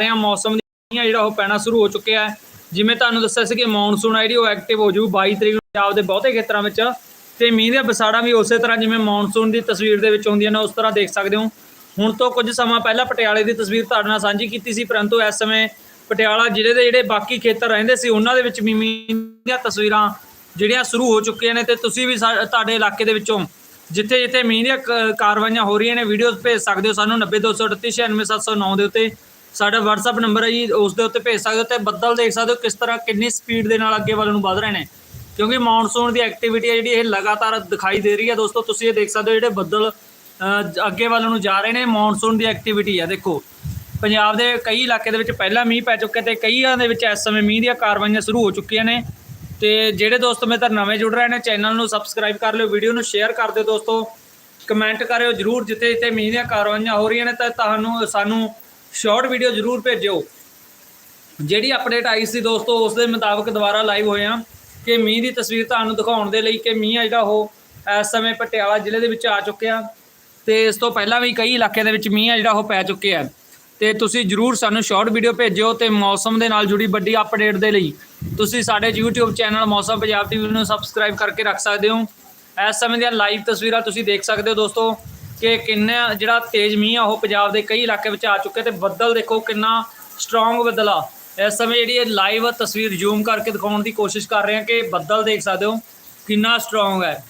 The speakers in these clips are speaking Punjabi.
ਰਹੇ ਹਾਂ ਮੌਸਮ ਦੀਆਂ ਜਿਹੜਾ ਉਹ ਪੈਣਾ ਸ਼ੁਰੂ ਹੋ ਚੁੱਕਿਆ ਹੈ। ਜਿਵੇਂ ਤੁਹਾਨੂੰ ਦੱਸਿਆ ਸੀ ਕਿ ਮੌਨਸੂਨ ਆ ਜਿਹੜੀ ਉਹ ਐਕਟਿਵ ਹੋ ਜੂ 22 ਤਰੀਕ ਨੂੰ ਪੰਜਾਬ ਦੇ ਬਹੁਤੇ ਖੇਤਰਾਂ ਵਿੱਚ। ਤੇ ਮੀਂਹ ਦੀਆਂ ਬਸਾੜਾਂ ਵੀ ਉਸੇ ਤਰ੍ਹਾਂ ਜਿਵੇਂ ਮੌਨਸੂਨ ਦੀ ਤਸਵੀਰ ਦੇ ਵਿੱਚ ਹੁੰਦੀਆਂ ਨੇ, ਉਸ ਤਰ੍ਹਾਂ ਦੇਖ ਸਕਦੇ ਹੋ। ਹੁਣ ਤੋਂ ਕੁਝ ਸਮਾਂ ਪਹਿਲਾਂ ਪਟਿਆਲੇ ਦੀ ਤਸਵੀਰ ਤੁਹਾਡੇ ਨਾਲ ਸਾਂਝੀ ਕੀਤੀ ਸੀ, ਪਰੰਤੂ ਇਸ ਸਮੇਂ ਪਟਿਆਲਾ ਜ਼ਿਲ੍ਹੇ ਦੇ ਜਿਹੜੇ ਬਾਕੀ ਖੇਤਰ ਰਹਿੰਦੇ ਸੀ, ਉਹਨਾਂ ਦੇ ਵਿੱਚ ਵੀ ਮੀਂਹ ਦੀਆਂ ਤਸਵੀਰਾਂ ਜਿਹੜੀਆਂ ਸ਼ੁਰੂ ਹੋ ਚੁੱਕੀਆਂ ਨੇ ਤੇ ਤੁਸੀਂ ਵੀ ਸਾ- ਤੁਹਾਡੇ ਇਲਾਕੇ ਦੇ ਵਿੱਚੋਂ ਜਿੱਥੇ ਜਿੱਥੇ ਮੀਂਹ ਦੀਆਂ ਕ- ਕਾਰਵਾਈਆਂ ਹੋ ਰਹੀਆਂ ਨੇ ਵੀਡੀਓਜ਼ ਭੇਜ ਸਕਦੇ ਹੋ ਸਾਨੂੰ 9023396709 ਦੇ ਉੱਤੇ। ਸਾਡਾ WhatsApp ਨੰਬਰ ਹੈ ਜੀ ਉਸ ਦੇ ਉੱਤੇ ਭੇਜ ਸਕਦੇ ਹੋ ਤੇ ਬੱਦਲ ਦੇਖ ਸਕਦੇ ਹੋ ਕਿਸ ਤਰ੍ਹਾਂ ਕਿੰਨੀ ਸਪੀਡ ਦੇ ਨਾਲ ਅੱਗੇ ਵੱਲ ਨੂੰ ਵਧ ਰਹੇ ਨੇ। ਕਿਉਂਕਿ ਮੌਨਸੂਨ ਦੀ ਐਕਟੀਵਿਟੀ ਹੈ ਜਿਹੜੀ ਇਹ ਲਗਾਤਾਰ ਦਿਖਾਈ ਦੇ ਰਹੀ ਹੈ ਦੋਸਤੋ, ਤੁਸੀਂ ਇਹ ਦੇਖ ਸਕਦੇ ਹੋ ਜਿਹੜੇ ਬੱਦਲ ਅੱਗੇ ਵੱਲ ਨੂੰ ਜਾ ਰਹੇ ਨੇ ਮੌਨਸੂਨ ਦੀ ਐਕਟੀਵਿਟੀ ਹੈ ਦੇਖੋ, ਪੰਜਾਬ ਦੇ ਕਈ ਇਲਾਕੇ ਦੇ ਵਿੱਚ ਪਹਿਲਾਂ ਮੀਂਹ ਪੈ ਚੁੱਕੇ ਤੇ ਕਈਆਂ ਦੇ ਵਿੱਚ ਇਸ ਸਮੇਂ ਮੀਂਹ ਦੀਆਂ ਕਾਰਵਾਈਆਂ ਸ਼ੁਰੂ ਹੋ ਚੁੱਕੀਆਂ ਨੇ। ਤੇ ਜਿਹੜੇ ਦੋਸਤ ਮੇਰੇ ਤਾਂ ਨਵੇਂ ਜੁੜ ਰਹੇ ਨੇ ਚੈਨਲ ਨੂੰ ਸਬਸਕ੍ਰਾਈਬ ਕਰ ਲਿਓ ਵੀਡੀਓ ਨੂੰ ਸ਼ੇਅਰ ਕਰ ਦਿਓ ਦੋਸਤੋ। ਕਮੈਂਟ ਕਰਿਓ ਜਰੂਰ ਜਿੱਥੇ ਜਿੱਥੇ ਮੀਂਹ ਦੀਆਂ ਕਾਰਵਾਈਆਂ ਹੋ ਰਹੀਆਂ ਨੇ, ਤਾਂ ਤੁਹਾਨੂੰ, ਸਾਨੂੰ ਸ਼ਾਰਟ ਵੀਡੀਓ ਜਰੂਰ ਭੇਜਿਓ। ਜਿਹੜੀ ਅਪਡੇਟ ਆਈ ਸੀ ਦੋਸਤੋ ਉਸ ਦੇ ਮੁਤਾਬਕ ਦੁਬਾਰਾ ਲਾਈਵ ਹੋਏ ਆ ਕਿ ਮੀਂਹ ਦੀ ਤਸਵੀਰ ਤੁਹਾਨੂੰ ਦਿਖਾਉਣ ਦੇ ਲਈ ਕਿ ਮੀਂਹ ਆ ਜਿਹੜਾ ਉਹ ਇਸ ਸਮੇਂ ਪਟਿਆਲਾ ਜ਼ਿਲ੍ਹੇ ਦੇ ਵਿੱਚ ਆ ਚੁੱਕਿਆ। ਤੇ ਇਸ ਤੋਂ ਪਹਿਲਾਂ ਵੀ ਕਈ ਇਲਾਕੇ ਦੇ ਵਿੱਚ ਮੀਂਹ ਆ ਜਿਹੜਾ ਉਹ ਪੈ ਚੁੱਕਿਆ ਤੇ ਤੁਸੀਂ ਜਰੂਰ ਸਾਨੂੰ ਸ਼ਾਰਟ ਵੀਡੀਓ ਭੇਜਿਓ ਤੇ ਮੌਸਮ ਦੇ ਨਾਲ ਜੁੜੀ ਵੱਡੀ ਅਪਡੇਟ ਦੇ ਲਈ। ਤੁਸੀਂ ਸਾਡੇ YouTube ਚੈਨਲ ਮੌਸਮ ਪੰਜਾਬ ਟੀਵੀ ਨੂੰ ਸਬਸਕ੍ਰਾਈਬ ਕਰਕੇ ਰੱਖ ਸਕਦੇ ਹੋ। ਇਸ ਸਮੇਂ ਦੀਆਂ ਲਾਈਵ ਤਸਵੀਰਾਂ ਤੁਸੀਂ ਦੇਖ ਸਕਦੇ ਹੋ ਦੋਸਤੋ। ਕਿ ਕਿੰਨਾ ਜਿਹੜਾ ਤੇਜ਼ ਮੀਂਹ ਆ, ਉਹ ਪੰਜਾਬ ਦੇ ਕਈ ਇਲਾਕੇ ਵਿੱਚ ਆ ਚੁੱਕੇ ਤੇ ਬੱਦਲ ਦੇਖੋ ਕਿੰਨਾ ਸਟਰੋਂਗ ਬੱਦਲ ਆ। ਇਸ ਸਮੇਂ ਜਿਹੜੀ ਇਹ ਲਾਈਵ ਤਸਵੀਰ ਜ਼ੂਮ ਕਰਕੇ ਦਿਖਾਉਣ ਦੀ ਕੋਸ਼ਿਸ਼ ਕਰ ਰਹੇ ਹਾਂ ਕਿ ਬੱਦਲ ਦੇਖ ਸਕਦੇ ਹੋ, ਕਿੰਨਾ ਸਟਰੋਂਗ ਹੈ।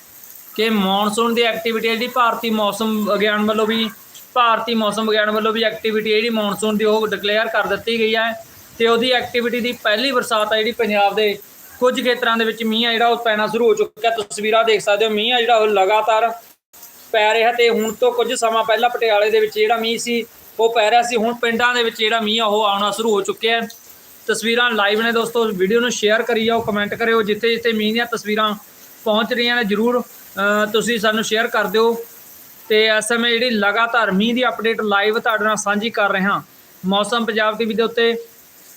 ਕਿ ਮੌਨਸੂਨ ਦੀ ਐਕਟੀਵਿਟੀ ਜਿਹੜੀ ਭਾਰਤੀ ਮੌਸਮ ਵਿਗਿਆਨ ਵੱਲੋਂ ਵੀ, ਭਾਰਤੀ ਮੌਸਮ ਵਿਗਿਆਨ ਵੱਲੋਂ ਵੀ ਐਕਟੀਵਿਟੀ ਜਿਹੜੀ ਮੌਨਸੂਨ ਦੀ ਉਹ ਡਿਕਲੇਅਰ ਕਰ ਦਿੱਤੀ ਗਈ ਹੈ। ਤੇ ਉਹਦੀ ਐਕਟੀਵਿਟੀ ਦੀ ਪਹਿਲੀ ਬਰਸਾਤ ਆ, ਜਿਹੜੀ ਪੰਜਾਬ ਦੇ ਕੁਝ ਖੇਤਰਾਂ ਦੇ ਵਿੱਚ ਮੀਂਹ ਆ, ਜਿਹੜਾ ਉਹ ਪੈਣਾ ਸ਼ੁਰੂ ਹੋ ਚੁੱਕਾ ਤਸਵੀਰਾਂ ਦੇਖ ਸਕਦੇ ਹੋ, ਮੀਂਹ ਆ ਜਿਹੜਾ ਉਹ ਲਗਾਤਾਰ ਪੈ ਰਿਹਾ ਤੇ ਹੁਣ ਤੋਂ ਕੁਝ ਸਮਾਂ ਪਹਿਲਾਂ ਪਟਿਆਲੇ ਦੇ ਵਿੱਚ ਜਿਹੜਾ ਮੀਂਹ ਸੀ, ਉਹ ਪੈ ਰਿਹਾ ਸੀ। ਹੁਣ ਪਿੰਡਾਂ ਦੇ ਵਿੱਚ ਜਿਹੜਾ ਮੀਂਹ ਆ, ਉਹ ਆਉਣਾ ਸ਼ੁਰੂ ਹੋ ਚੁੱਕਿਆ ਹੈ। ਤਸਵੀਰਾਂ ਲਾਈਵ ਨੇ ਦੋਸਤੋ ਵੀਡੀਓ ਨੂੰ ਸ਼ੇਅਰ ਕਰੀ ਜਾਓ ਕਮੈਂਟ ਕਰਿਓ। ਜਿੱਥੇ ਜਿੱਥੇ ਮੀਂਹ ਦੀਆਂ ਤਸਵੀਰਾਂ ਪਹੁੰਚ ਰਹੀਆਂ ਨੇ, ਜਰੂਰ ਤੁਸੀਂ ਸਾਨੂੰ ਸ਼ੇਅਰ ਕਰ ਦਿਓ। ਤੇ ਇਸ ਸਮੇਂ ਜਿਹੜੀ ਲਗਾਤਾਰ ਮੀਂਹ ਦੀ ਅਪਡੇਟ ਲਾਈਵ ਤੁਹਾਡੇ ਨਾਲ ਸਾਂਝੀ ਕਰ ਰਿਹਾ। ਮੌਸਮ ਪੰਜਾਬ ਟੀਵੀ ਦੇ ਉੱਤੇ